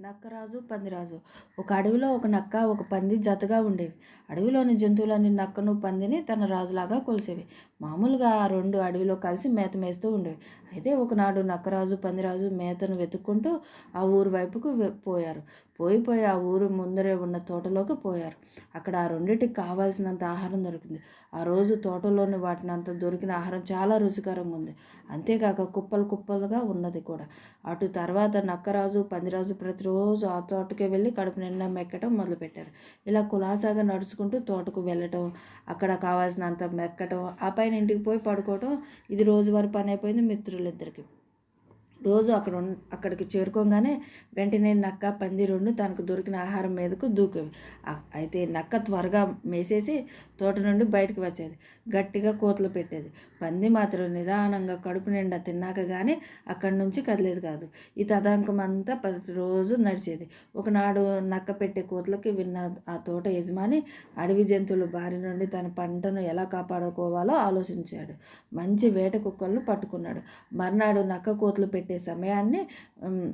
నక్కరాజు పందిరాజు. ఒక అడవిలో ఒక నక్క ఒక పంది జతగా ఉండేవి. అడవిలోని జంతువులన్నీ నక్కను పందిని తన రాజులాగా కొలిసేవి. మామూలుగా ఆ రెండు అడవిలో కలిసి మేత మేస్తూ ఉండేవి. అయితే ఒకనాడు నక్కరాజు పందిరాజు మేతను వెతుక్కుంటూ ఆ ఊరు వైపుకు పోయారు. పోయిపోయి ఆ ఊరు ముందరే ఉన్న తోటలోకి పోయారు. అక్కడ ఆ రెండింటికి కావాల్సినంత ఆహారం దొరికింది. ఆ రోజు తోటలోని వాటినంత దొరికిన ఆహారం చాలా రుచికరంగా ఉంది. అంతేకాక కుప్పలు కుప్పలుగా ఉన్నది కూడా. అటు తర్వాత నక్కరాజు పందిరాజు ప్రతిరోజు ఆ తోటకే వెళ్ళి కడుపు నిండా మెక్కటం మొదలుపెట్టారు. ఇలా కులాసాగా నడుచుకుంటూ తోటకు వెళ్ళటం అక్కడ కావాల్సినంత మెక్కటం ఆ పైన ఇంటికి పోయి పడుకోవటం ఇది రోజువారి పని అయిపోయింది మిత్రులిద్దరికి. రోజు అక్కడ అక్కడికి చేరుకోగానే వెంటనే నక్క పంది రెండు తనకు దొరికిన ఆహారం మీదకు దూకేవి. అయితే నక్క త్వరగా మేసేసి తోట నుండి బయటకు వచ్చేది. గట్టిగా కోతలు పెట్టేది. పంది మాత్రం నిదానంగా కడుపు నిండా తిన్నాక కానీ అక్కడి నుంచి కదిలేదు కాదు. ఈ తదాంకం అంతా ప్రతిరోజు నడిచేది. ఒకనాడు నక్క పెట్టే కోతలకి విన్న ఆ తోట యజమాని అడవి జంతువుల బారి నుండి తన పంటను ఎలా కాపాడుకోవాలో ఆలోచించాడు. మంచి వేట కుక్కలను పట్టుకున్నాడు. మర్నాడు నక్క కోతలు పెట్టి సమయాన్ని ఉమ్,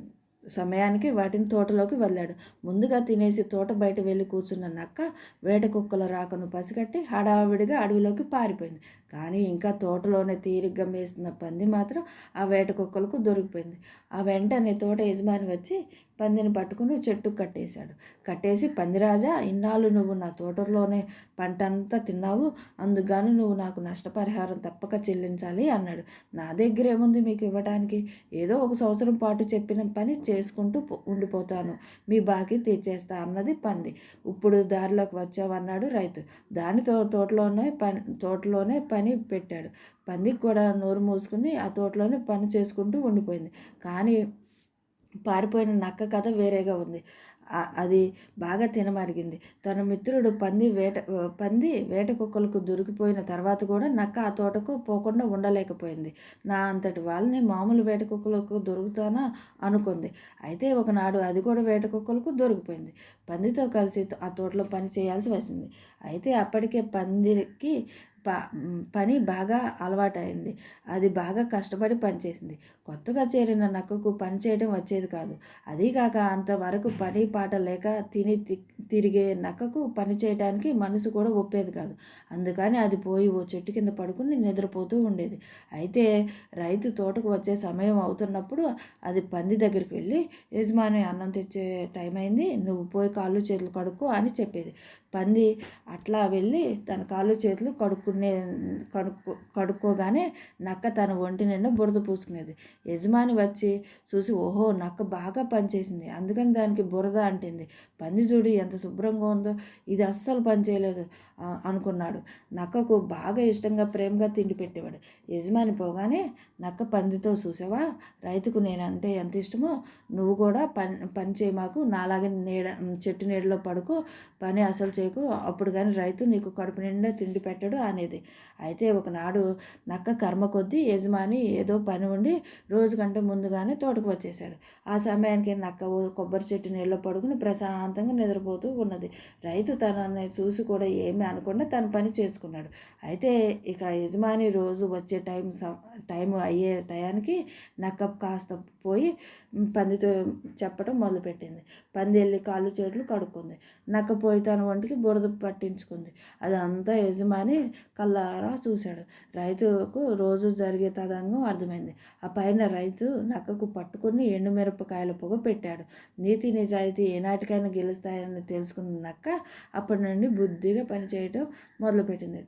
సమయానికి వాటిని తోటలోకి వెళ్ళాడు ముందుగా తినేసి తోట బయట వెళ్ళి కూర్చున్న నక్క వేట కుక్కల రాకను పసిగట్టి హడావిడిగా అడవిలోకి పారిపోయింది. కానీ ఇంకా తోటలోనే తీరిగ్గా మేస్తున్న పంది మాత్రం ఆ వేట కుక్కలకు దొరికిపోయింది. ఆ వెంటనే తోట యజమాని వచ్చి పందిని పట్టుకుని చెట్టు కట్టేశాడు. కట్టేసి పందిరాజా ఇన్నాళ్ళు నువ్వు నా తోటలోనే పంట అంతా తిన్నావు. అందుకని నువ్వు నాకు నష్టపరిహారం తప్పక చెల్లించాలి అన్నాడు. నా దగ్గర ఏముంది మీకు ఇవ్వడానికి ఏదో ఒక సంవత్సరం పాటు చెప్పిన పని చేసుకుంటూ పో- ఉండిపోతాను. మీ బాకీ తీర్చేస్తా అన్నది పంది. ఇప్పుడు దారిలోకి వచ్చావన్నాడు రైతు. దానితో తోటలోనే పని తోటలోనే పని పెట్టాడు. పందికి కూడా నోరు మూసుకుని ఆ తోటలోనే పని చేసుకుంటూ ఉండిపోయింది. కానీ పారిపోయిన నక్క కథ వేరేగా ఉంది. అది బాగా తినమరిగింది. తన మిత్రుడు పంది వేట పంది వేట కుక్కలకు దొరికిపోయిన తర్వాత కూడా నక్క ఆ తోటకు పోకుండా ఉండలేకపోయింది. నా అంతటి వాళ్ళని మామూలు వేట కుక్కలకు దొరుకుతానా అనుకుంది. అయితే ఒకనాడు అది కూడా వేట కుక్కలకు దొరికిపోయింది. పందితో కలిసి ఆ తోటలో పని చేయాల్సి వచ్చింది. అయితే అప్పటికే పందికి పని బాగా అలవాటైంది. అది బాగా కష్టపడి పనిచేసింది. కొత్తగా చేరిన నక్కకు పని చేయడం వచ్చేది కాదు. అదీకాక అంతవరకు పని పాట లేక తిని తి- తిరిగే నక్కకు పని చేయడానికి మనసు కూడా ఒప్పేది కాదు. అందుకని అది పోయి ఓ చెట్టు కింద పడుకుని నిద్రపోతూ ఉండేది. అయితే రైతు తోటకు వచ్చే సమయం అవుతున్నప్పుడు అది పంది దగ్గరికి వెళ్ళి యజమాని అన్నం తెచ్చే టైం అయింది నువ్వు పోయి కాళ్ళు చేతులు కడుక్కో అని చెప్పేది. పంది అట్లా వెళ్ళి తన కాళ్ళు చేతులు కడుక్కునే కడుక్కో కడుక్కోగానే నక్క తన ఒంటి నిండా బురద పూసుకునేది. యజమాని వచ్చి చూసి ఓహో నక్క బాగా పనిచేసింది. అందుకని దానికి బురద అంటింది. పంది చూడు ఎంత శుభ్రంగా ఉందో ఇది అస్సలు పనిచేయలేదు అనుకున్నాడు. నక్కకు బాగా ఇష్టంగా ప్రేమగా తిండి పెట్టేవాడు. యజమాని పోగానే నక్క పందితో చూసావా? రైతుకు నేనంటే ఎంత ఇష్టమో నువ్వు కూడా పని పని చేయి మాకు. నాలాగే నీడ చెట్టు నీడలో పడుకో. పని అసలు చేయకు. అప్పుడు కానీ రైతు నీకు కడుపు నిండా తిండి పెట్టడు ఉండేది. అయితే ఒకనాడు నక్క కర్మ కొద్దీ యజమాని ఏదో పని ఉండి రోజు కంటే ముందుగానే తోటకు వచ్చేసాడు ఆ సమయానికి నక్క కొబ్బరి చెట్టు నీళ్ళలో పడుకుని ప్రశాంతంగా నిద్రపోతూ ఉన్నది. రైతు తనని చూసి కూడా ఏమీ అనకుండా తన పని చేసుకున్నాడు. అయితే ఇక యజమాని రోజు వచ్చే టైం స- టైం అయ్యే టయానికి నక్క కాస్త పోయి పందితో చెప్పడం మొదలుపెట్టింది. పంది వెళ్ళి కాళ్ళు చేతులు కడుక్కుంది. నక్క పోయి తన ఒంటికి బురద పట్టించుకుంది. అదంతా యజమాని కళ్ళారా చూశాడు. రైతుకు రోజు జరిగే తదంగం అర్థమైంది. ఆ పైన రైతు నక్కకు పట్టుకుని ఎండుమిరపకాయల పొగ పెట్టాడు. నీతి నిజాయితీ ఏనాటికైనా గెలుస్తాయని తెలుసుకున్న నక్క అప్పటి నుండి బుద్ధిగా పనిచేయటం మొదలుపెట్టింది.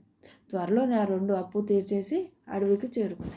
త్వరలోనే ఆ రెండు అప్పు తీర్చేసి అడవికి చేరుకుంది.